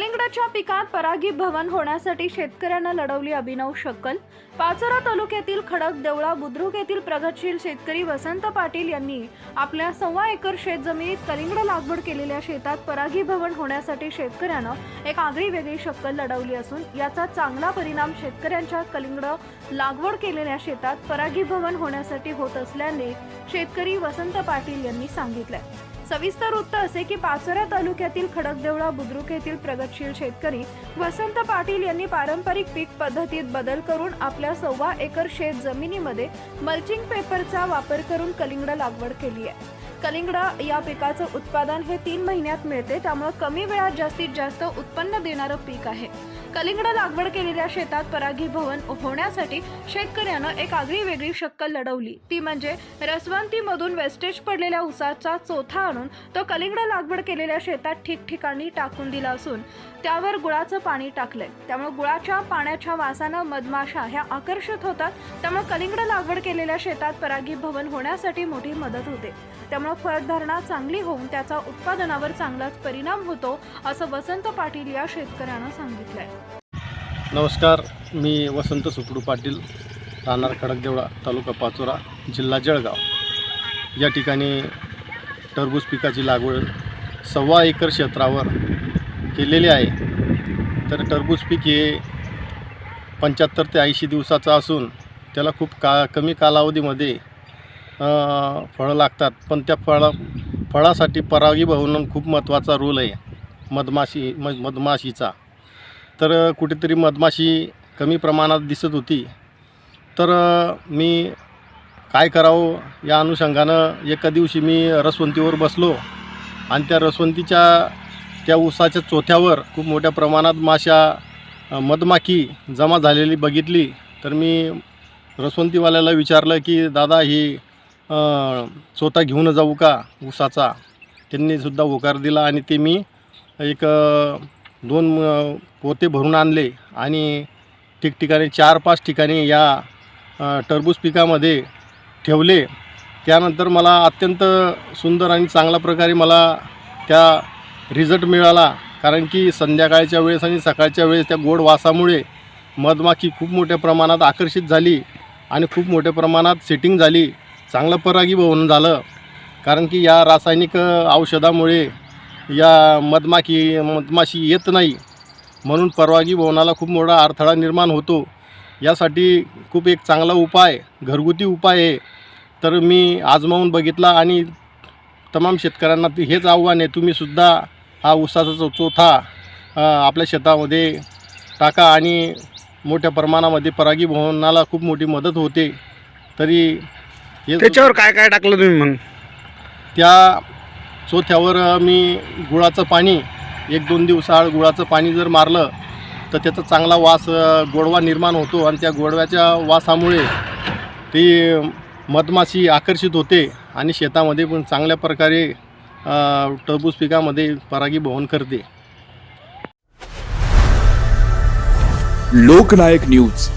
कलिंगडाच्या पिकात परागी भवन होण्यासाठी शेतकऱ्यांना लढवली अभिनव शक्कल. पाचोरा तालुक्यातील खडक देवळा बुद्रुक येथील प्रगतशील शेतकरी वसंत पाटील यांनी आपल्या सव्वा एकर शेतजमिनीत कलिंगड लागवड केलेल्या शेतात परागी भवन होण्यासाठी शेतकऱ्यानं एक आगळी वेगळी शक्कल लढवली असून याचा चांगला परिणाम शेतकऱ्यांच्या कलिंगड लागवड केलेल्या शेतात परागी भवन होण्यासाठी होत असल्याने शेतकरी वसंत पाटील यांनी सांगितलं सविस्तर वृत्त असे की पाचोरा तालुक्यातील खडकदेवळा बुद्रुक येथील प्रगतशील शेतकरी वसंत पाटील यांनी पारंपरिक पीक पद्धतीत बदल करून आपल्या सव्वा एकर शेत जमिनीमध्ये मल्चिंग पेपरचा वापर करून कलिंगड लागवड केली आहे. कलिंगड या पिकाचं उत्पादन हे तीन महिन्यात मिळते त्यामुळे कमी वेळात जास्तीत जास्त उत्पन्न देणारं पीक आहे. कलिंगड लागवड केलेल्या शेतात परागी भवन होण्यासाठी शेतकऱ्यानं एक आगळी वेगळी शक्कल लढवली. ती म्हणजे रसवंतीमधून वेस्टेज पडलेल्या उसाचा चोथा आणून तो कलिंगड लागवड केलेल्या शेतात ठिकठिकाणी टाकून दिला असून त्यावर गुळाचं पाणी टाकलंय. त्यामुळे गुळाच्या पाण्याच्या वासानं मधमाशा ह्या आकर्षित होतात. त्यामुळे कलिंगड लागवड केलेल्या शेतात परागी भवन होण्यासाठी मोठी मदत होते. त्यामुळे फळधारणा चांगली होऊन त्याचा उत्पादनावर चांगलाच परिणाम होतो असं वसंत पाटील या शेतकऱ्यानं सांगितलंय. नमस्कार मी वसंत सुपडू पाटील राहणार खडकदेवळा तालुका पाचोरा जिल्हा जळगाव. या ठिकाणी टरबूज पिकाची लागवड सव्वा एकर क्षेत्रावर केलेली आहे. तर टरबूज पीक हे पंच्याहत्तर ते ऐंशी दिवसाचं असून त्याला खूप का कमी कालावधीमध्ये फळं लागतात. पण त्या फळा फळासाठी परागी बहुन खूप महत्त्वाचा रोल आहे. मधमाशी म मधमाशीचा. तर कुठेतरी मधमाशी कमी प्रमाणात दिसत होती. तर मी काय करावं? या अनुषंगानं एका दिवशी मी रसवंतीवर बसलो आणि त्या रसवंतीच्या त्या उसाच्या चोथ्यावर खूप मोठ्या प्रमाणात माशा मधमाखी जमा झालेली बघितली. तर मी रसवंतीवाल्याला विचारलं की दादा ही चोथा घेऊन जाऊ का उसाचा त्यांनीसुद्धा होकार दिला आणि ते मी एक दोन पोते भरून आणले आणि ठिकठिकाणी चार पाच ठिकाणी या टरबूज पिकामध्ये ठेवले. त्यानंतर मला अत्यंत सुंदर आणि चांगल्या प्रकारे मला त्या रिझल्ट मिळाला. कारण की संध्याकाळच्या वेळेस आणि सकाळच्या वेळेस त्या गोड वासामुळे मधमाखी खूप मोठ्या प्रमाणात आकर्षित झाली आणि खूप मोठ्या प्रमाणात सेटिंग झाली. चांगलं परागीभवन झालं. कारण की या रासायनिक औषधामुळे या मधमाखी मधमाशी येत नाही. म्हणून परवागी भवनाला खूप मोठा अडथळा निर्माण होतो. यासाठी खूप एक चांगला उपाय घरगुती उपाय आहे. तर मी आजमावून बघितला आणि तमाम शेतकऱ्यांना ते हेच आव्हान आहे तुम्हीसुद्धा हा ऊसाचा चो चोथा आपल्या शेतामध्ये टाका आणि मोठ्या प्रमाणामध्ये परागी भवनाला खूप मोठी मदत होते. तरी हे त्याच्यावर काय काय टाकलं तुम्ही मग? त्या चोथ्यावर मी गुळाचं पाणी एक दोन दिवसाआड गुळाचं पाणी जर मारलं तर त्याचा चांगला वास गोडवा निर्माण होतो आणि त्या गोडव्याच्या वासामुळे ती मधमाशी आकर्षित होते आणि शेतामध्ये पण चांगल्या प्रकारे टरबूज पिकामध्ये परागीभवन करते. लोकनायक न्यूज.